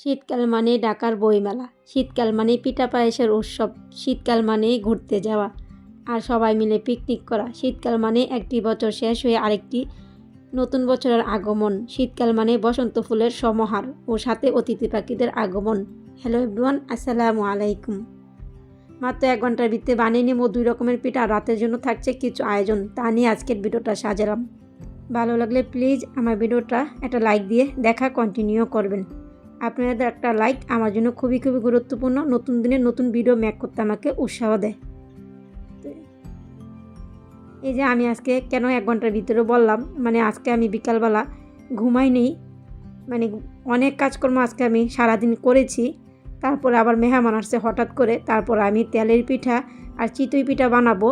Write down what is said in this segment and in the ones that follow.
শীতকাল মানে ঢাকার বইমেলা, শীতকাল মানে পিঠা পায়েসের উৎসব, শীতকাল মানেই ঘুরতে যাওয়া আর সবাই মিলে পিকনিক করা। শীতকাল মানে একটি বছর শেষ হয়ে আরেকটি নতুন বছরের আগমন। শীতকাল মানে বসন্ত ফুলের সমাহার ও সাথে অতিথি পাখিদের আগমন। হ্যালো এভরিওয়ান, আসসালামু আলাইকুম। মাত্র এক ঘণ্টার ভিত্তিতে বানিয়ে নেব দুই রকমের পিঠা। রাতের জন্য থাকছে কিছু আয়োজন, তা নিয়ে আজকের ভিডিওটা সাজালাম। ভালো লাগলে প্লিজ আমার ভিডিওটা একটা লাইক দিয়ে দেখা, কন্টিনিউ করবেন। আপনাদের একটা লাইক আমার জন্য খুবই খুবই গুরুত্বপূর্ণ। নতুন দিনের নতুন ভিডিও ম্যাক করতে আমাকে উৎসাহ দেয়। এই যে আমি আজকে কেন এক ঘণ্টার ভিতরে বললাম মানে আজকে আমি বিকালবেলা ঘুমাই নেই মানে অনেক কাজকর্ম আজকে আমি সারাদিন করেছি, তারপরে আবার মেহমান আসছে হঠাৎ করে, তারপর আমি তেলের পিঠা আর চিতই পিঠা বানাবো।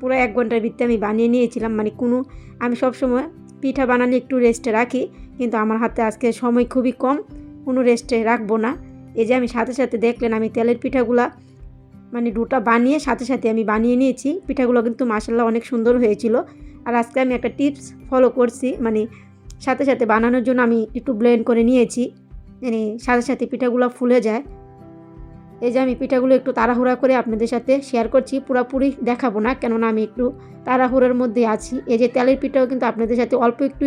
পুরো এক ঘণ্টার ভিতরে আমি বানিয়ে নিয়েছিলাম মানে কোনো, আমি সবসময় পিঠা বানালে একটু রেস্টে রাখি, কিন্তু আমার হাতে আজকে সময় খুবই কম। কোনো রেস্টে রাখব না। এই যে আমি সাথে সাথে দেখলেন আমি তেলের পিঠাগুলা মানে দুটা বানিয়ে সাথে সাথে আমি বানিয়ে নিয়েছি। পিঠাগুলো কিন্তু মাসাল্লাহ অনেক সুন্দর হয়েছিল। আর আজকে আমি একটা টিপস ফলো করছি মানে সাথে সাথে বানানোর জন্য আমি একটু ব্লেন্ড করে নিয়েছি। মানে সাথে সাথে পিঠাগুলো ফুলে যায়। এই যে আমি পিঠাগুলো একটু তাড়াহুড়া করে আপনাদের সাথে শেয়ার করছি, পুরোপুরি দেখাবো না, কেননা আমি একটু তাড়াহুড়োর মধ্যে আছি। এই যে তেলের পিঠাও কিন্তু আপনাদের সাথে অল্প একটু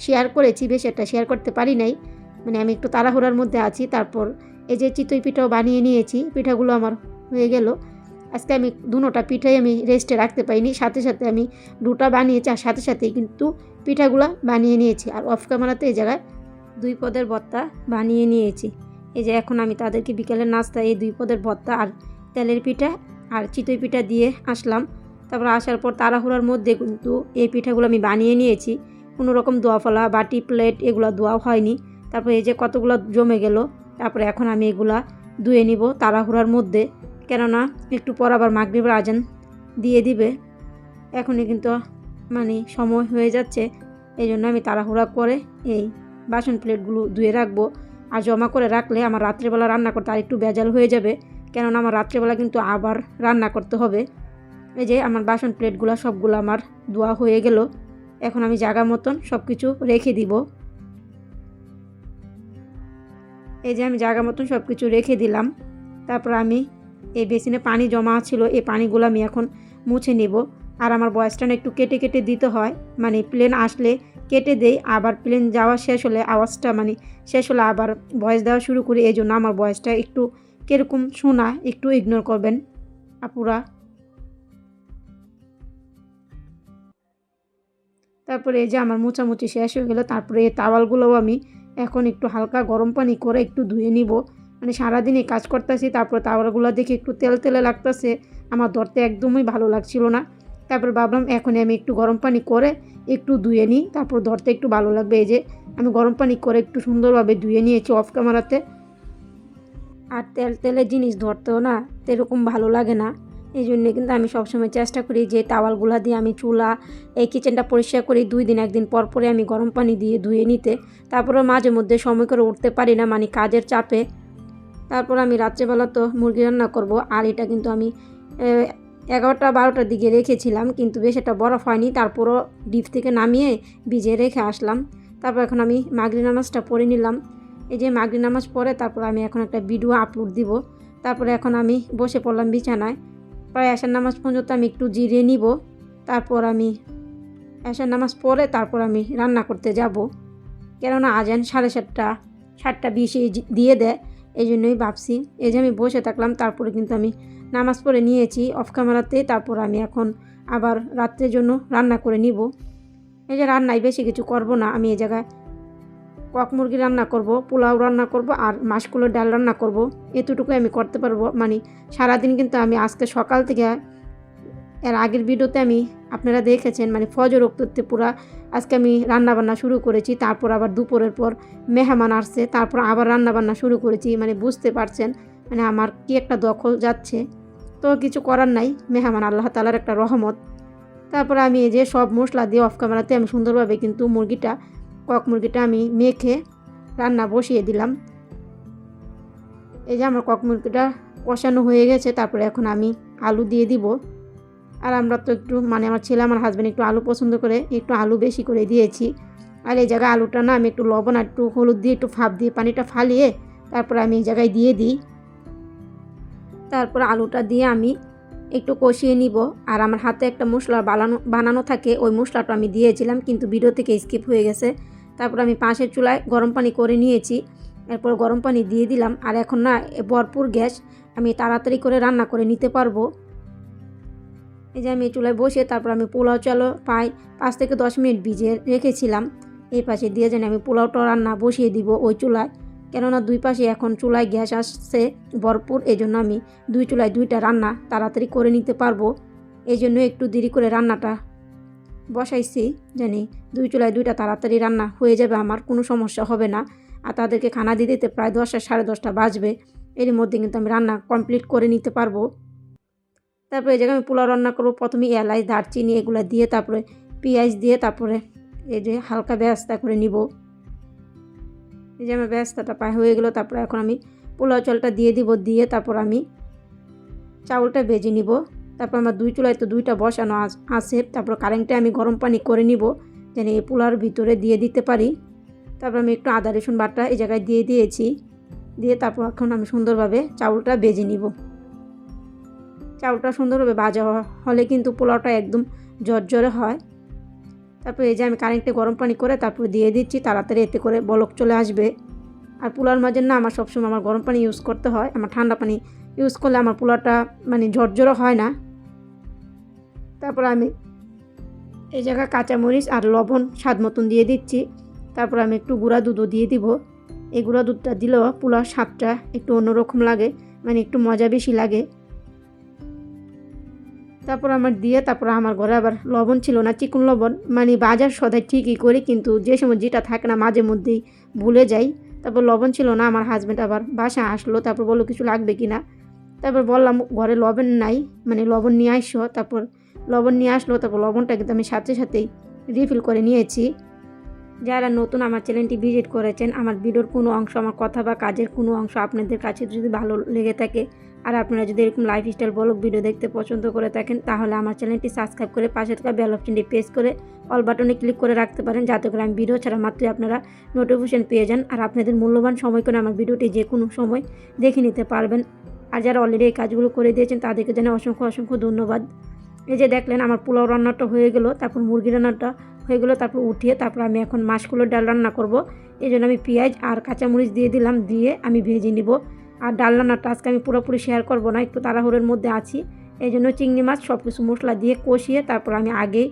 শেয়ার করেছি, বেশ একটা শেয়ার করতে পারি নাই। মানে আমি একটু তাড়াহুড়ার মধ্যে আছি, তারপর এই যে চিতই পিঠাও বানিয়ে নিয়েছি, পিঠাগুলো আমার হয়ে গেল। আজকে আমি দুটোটা পিঠাই আমি রেস্টে রাখতে পাইনি সাথে সাথে আমি দুটা বানিয়েছি আর সাথে সাথেই কিন্তু পিঠাগুলো বানিয়ে নিয়েছি। আর অফ ক্যামেরাতে এই জায়গায় দুই পদের ভর্তা বানিয়ে নিয়েছি। এই যে এখন আমি তাদেরকে বিকেলের নাস্তা এই দুই পদের ভর্তা আর তেলের পিঠা আর চিতই পিঠা দিয়ে আসলাম। তারপর আসার পর তাড়াহুড়ার মধ্যে কিন্তু এই পিঠাগুলো আমি বানিয়ে নিয়েছি। কোনো রকম দোয়া ফলা বাটি প্লেট এগুলো দোয়া হয়নি। তারপর এই যে কতগুলো জমে গেল, তারপরে এখন আমি এগুলা ধুয়ে নিব তাড়াহুড়ার মধ্যে। কেননা একটু পর আবার মাগরিবের আজান দিয়ে দিবে। এখনই কিন্তু মানে সময় হয়ে যাচ্ছে, এই জন্য আমি তাড়াহুড়া করে এই বাসন প্লেটগুলো ধুয়ে রাখব। আর জমা করে রাখলে আমার রাত্রেবেলা রান্না করতে আর একটু বেজাল হয়ে যাবে, কেননা আমার রাত্রেবেলা কিন্তু আবার রান্না করতে হবে। এই যে আমার বাসন প্লেটগুলো সবগুলো আমার ধোয়া হয়ে গেল, এখন আমি জায়গা মতন সব কিছু রেখে দিব। এই যে আমি জায়গা মতন সব কিছু রেখে দিলাম। তারপর আমি এই বেসিনে পানি জমা ছিল, এই পানিগুলো আমি এখন মুছে নেব। আর আমার বয়সটা একটু কেটে কেটে দিতে হয় মানে প্লেন আসলে কেটে দেই, আবার প্লেন যাওয়া শেষ হলে আওয়াজটা মানে শেষ হলে আবার ভয়েস দেওয়া শুরু করি, এই জন্য আমার বয়সটা একটু কীরকম শোনা, একটু ইগনোর করবেন আপুরা। তারপরে এই যে আমার মোচামুচি শেষ হয়ে গেলো, তারপরে এই তাওয়ালগুলোও আমি এখন একটু হালকা গরম পানি করে একটু ধুয়ে নিব। মানে সারাদিনই কাজ করতেছি, তারপর তাওয়ারগুলো দেখে একটু তেল তেলে লাগতেছে। আমার ধরতে একদমই ভালো লাগছিল না। তারপর ভাবলাম এখনই আমি একটু গরম পানি করে একটু ধুয়ে নিই। তারপর ধরতে একটু ভালো লাগবে। এই যে আমি গরম পানি করে একটু সুন্দরভাবে ধুয়ে নিয়েছি অফ ক্যামেরাতে আর তেল তেলের জিনিস ধরতেও না সেরকম ভালো লাগে না। এই জন্যে কিন্তু আমি সবসময় চেষ্টা করি যে তাওয়ালগুলা দিয়ে আমি চুলা, এই কিচেনটা পরিষ্কার করি দুই দিন, একদিন পর পরে আমি গরম পানি দিয়ে ধুয়ে নিতে। তারপরে মাঝে মধ্যে সময় করে উঠতে পারি না মানে কাজের চাপে। তারপর আমি রাত্রেবেলা তো মুরগি রান্না করব, আর এটা কিন্তু আমি এগারোটা, বারোটার দিকে রেখেছিলাম, কিন্তু বেশ একটা বরফ হয়নি। তারপরও ডিপ থেকে নামিয়ে ভিজে রেখে আসলাম। তারপর এখন আমি মাগরি নামাজটা পড়ে নিলাম। এই যে মাগরি নামাজ পরে তারপর আমি এখন একটা ভিডিও আপলোড দিব। তারপরে এখন আমি বসে পড়লাম বিছানায়। প্রায় আসার নামাজ পর্যন্ত আমি একটু জিরে নিব, তারপর আমি আসার নামাজ পরে তারপর আমি রান্না করতে যাব। কেননা আজান সাড়ে সাতটা সাতটা বিশে দিয়ে দেয়, এই জন্যই ভাবছি। এই যে আমি বসে থাকলাম, তারপরে কিন্তু আমি নামাজ পড়ে নিয়েছি অফ ক্যামেরাতে তারপর আমি এখন আবার রাত্রের জন্য রান্না করে নিব। এই যে রান্নায় বেশি কিছু করব না, আমি এই জায়গায় কক মুরগি রান্না করব, পোলাও রান্না করব আর মাসকুলোর ডাল রান্না করব। এতটুকুই আমি করতে পারব। মানে সারাদিন কিন্তু আমি আজকে সকাল থেকে এর আগের ভিডিওতে আমি আপনারা দেখেছেন মানে ফজর উক্ততে পুরা আজকে আমি রান্নাবান্না শুরু করেছি। তারপর আবার দুপুরের পর মেহমান আসছে, তারপর আবার রান্না বান্না শুরু করেছি। মানে বুঝতে পারছেন মানে আমার কি একটা দখল যাচ্ছে। তো কিছু করার নাই, মেহমান আল্লাহ তালার একটা রহমত। তারপর আমি এই যে সব মশলা দিয়ে অফ ক্যামেরাতে আমি সুন্দরভাবে কিন্তু মুরগিটা কক মুরগিটা আমি মেখে রান্না বসিয়ে দিলাম। এই যে আমার কক মুরগিটা কষানো হয়ে গেছে, তারপরে এখন আমি আলু দিয়ে দিব। আর আমরা তো একটু মানে আমার ছেলে, আমার হাজব্যান্ড একটু আলু পছন্দ করে, একটু আলু বেশি করে দিয়েছি। আর এই জায়গায় আলুটা না, আমি একটু লবণ আর একটু হলুদ দিয়ে একটু ফাপ দিয়ে পানিটা ফালিয়ে তারপরে আমি এই জায়গায় দিয়ে দিই। তারপর আলুটা দিয়ে আমি একটু কষিয়ে নিব। আর আমার হাতে একটা মশলা বানানো বানানো থাকে, ওই মশলাটা আমি দিয়েছিলাম, কিন্তু ভিডিও থেকে স্কিপ হয়ে গেছে। তারপর আমি পাশের চুলায় গরম পানি করে নিয়েছি। এরপর গরম পানি দিয়ে দিলাম। আর এখন না ভরপুর গ্যাস আমি তাড়াতাড়ি করে রান্না করে নিতে পারব। এই যে আমি চুলায় বসে তারপর আমি পোলাও চালো পাই পাঁচ থেকে দশ মিনিট ভিজিয়ে রেখেছিলাম। এই পাশে দিয়ে যেন আমি পোলাওটা রান্না বসিয়ে দিব ওই চুলায়। কেননা দুই পাশে এখন চুলায় গ্যাস আসছে ভরপুর এই জন্য আমি দুই চুলায় দুইটা রান্না তাড়াতাড়ি করে নিতে পারব। এই জন্য একটু দেরি করে রান্নাটা বসাইছি, জানি দুই চুলায় দুইটা তাড়াতাড়ি রান্না হয়ে যাবে, আমার কোনো সমস্যা হবে না। আর তাদেরকে খানা দিয়ে দিতে প্রায় দশটা, সাড়ে দশটা বাজবে। এর মধ্যে কিন্তু আমি রান্না কমপ্লিট করে নিতে পারব। তারপরে এই জায়গায় আমি পোলাও রান্না করব। প্রথমে এলাচ, দারচিনি এগুলো দিয়ে তারপরে পেঁয়াজ দিয়ে তারপরে এই যে হালকা ব্যস্তা করে নিব। এই যে আমার ব্যস্তাটা পায় হয়ে গেলো, তারপরে এখন আমি পোলাও চালটা দিয়ে দিব, দিয়ে তারপর আমি চাউলটা বেজে নিব। তারপর আমার দুই চুলায় তো দুইটা বসানো আছে। তারপর কারেন্টে আমি গরম পানি করে নিব, যেন এই পোলার ভিতরে দিয়ে দিতে পারি। তারপর আমি একটু আদা, রসুন বাটা এই জায়গায় দিয়ে দিয়েছি। দিয়ে তারপর এখন আমি সুন্দরভাবে চাউলটা বেজে নিব। চাউলটা সুন্দরভাবে ভাজা হলে কিন্তু পোলাওটা একদম জর্জরে হয়। তারপর এই যে আমি কারেন্টে গরম পানি করে তারপর দিয়ে দিচ্ছি, তাড়াতাড়ি এতে করে বলক চলে আসবে। আর পোলার মাঝে না আমার সবসময় আমার গরম পানি ইউজ করতে হয়। আমার ঠান্ডা পানি ইউজ করলে আমার পোলাওটা মানে ঝরঝরও হয় না। তারপর আমি এই জায়গায় কাঁচামরিচ আর লবণ স্বাদ মতন দিয়ে দিচ্ছি। তারপর আমি একটু গুঁড়া দুধও দিয়ে দিব। এই গুঁড়া দুধটা দিলেও পোলার স্বাদটা একটু অন্যরকম লাগে মানে একটু মজা বেশি লাগে। তারপর আমার দিয়ে, তারপর আমার ঘরে আবার লবণ ছিল না, চিকন লবণ মানে বাজার সদাই ঠিকই করি, কিন্তু যে সময় যেটা থাকে না মাঝে মধ্যেই ভুলে যাই। তারপর লবণ ছিল না, আমার হাজব্যান্ড আবার বাসা আসলো, তারপর বলল কিছু লাগবে কি না তারপর বললাম, ঘরে লবণ নাই মানে লবণ নিয়ে আসো তারপর লবণ নিয়ে আসলো, তারপর লবণটা কিন্তু আমি সাথে সাথেই রিফিল করে নিয়েছি। যারা নতুন আমার চ্যানেলটি ভিজিট করেছেন, আমার ভিডিওর কোনো অংশ, আমার কথা বা কাজের কোনো অংশ আপনাদের কাছে যদি ভালো লেগে থাকে, আর আপনারা যদি এরকম লাইফস্টাইল ব্লগ ভিডিও দেখতে পছন্দ করে থাকেন, তাহলে আমার চ্যানেলটি সাবস্ক্রাইব করে পাশে থাকা বেল অপশনটি প্রেস করে অল বাটনে ক্লিক করে রাখতে পারেন, যাতে করে আমি ভিডিও ছাড়া মাত্রই আপনারা নোটিফিকেশন পেয়ে যান, আর আপনাদের মূল্যবান সময় করে আমার ভিডিওটি যে কোনো সময় দেখে নিতে পারবেন। আর যারা অলরেডি এই কাজগুলো করে দিয়েছেন, তাদেরকে জানাই অসংখ্য অসংখ্য ধন্যবাদ। এই যে দেখলেন আমার পোলাও রান্নাটা হয়ে গেলো, তারপর মুরগি রান্নাটা হয়ে গেলো, তারপর উঠিয়ে তারপর আমি এখন মাছগুলোর ডাল রান্না করব। এই জন্য আমি পেঁয়াজ আর কাঁচামরিচ দিয়ে দিলাম, দিয়ে আমি ভেজে নিব। আর ডাল রান্নাটা আজকে আমি পুরোপুরি শেয়ার করব না, একটু তাড়াহুড়োর মধ্যে আছি। এই জন্য চিংড়ি মাছ সব কিছু মশলা দিয়ে কষিয়ে তারপর আমি আগেই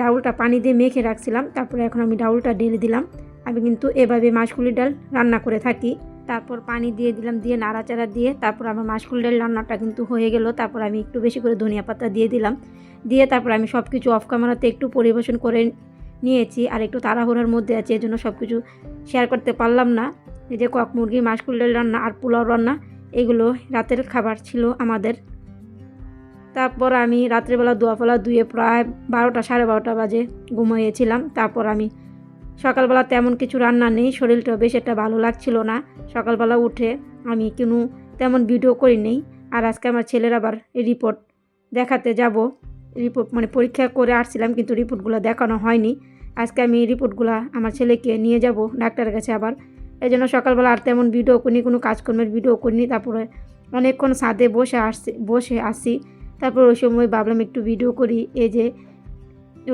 ডাউলটা পানি দিয়ে মেখে রাখছিলাম, তারপরে এখন আমি ডাউলটা ঢেলে দিলাম। আমি কিন্তু এভাবে মাছকুলির ডাল রান্না করে থাকি। তারপর পানি দিয়ে দিলাম, দিয়ে নাড়াচাড়া দিয়ে তারপর আমার মাছকুল ডাল রান্নাটা কিন্তু হয়ে গেল। তারপর আমি একটু বেশি করে ধনিয়া পাতা দিয়ে দিলাম। দিয়ে তারপর আমি সব কিছু অফ ক্যামেরাতে একটু পরিবেশন করে নিয়েছি আর একটু তাড়াহুড়োর মধ্যে আছে জন্য সব কিছু শেয়ার করতে পারলাম না। এই যে কক মুরগি মাছকুল ডাল রান্না আর পোলাও রান্না, এগুলো রাতের খাবার ছিল আমাদের। তারপর আমি রাত্রেবেলা দোয়াফলা ধুয়ে প্রায় বারোটা, সাড়ে বারোটা বাজে ঘুমিয়েছিলাম। তারপর আমি সকালবেলা তেমন কিছু রান্না নেই, শরীরটা বেশ একটা ভালো লাগছিল না। সকালবেলা উঠে আমি কোনো তেমন ভিডিও করি নেই, আর আজকে আমার ছেলের আবার রিপোর্ট দেখাতে যাব। রিপোর্ট মানে পরীক্ষা করে আসছিলাম, কিন্তু রিপোর্টগুলো দেখানো হয়নি। আজকে আমি রিপোর্টগুলো আমার ছেলেকে নিয়ে যাব, ডাক্তারের কাছে আবার। এই জন্য সকালবেলা আর তেমন ভিডিও করিনি, কোনো কাজকর্মের ভিডিও করিনি। তারপরে অনেকক্ষণ ছাদে বসে আসছি, বসে আসি। তারপর ওই সময় ভাবলাম একটু ভিডিও করি, এই যে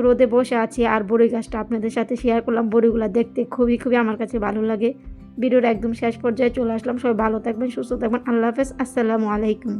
রোদে বসে আছি আর বড়ি গাছটা আপনাদের সাথে শেয়ার করলাম। বড়িগুলো দেখতে খুবই খুবই আমার কাছে ভালো লাগে। ভিডিওর একদম শেষ পর্যায়ে চলে আসলাম। সবাই ভালো থাকবেন, সুস্থ থাকবেন। আল্লাহ হাফেজ। আসসালামু আলাইকুম।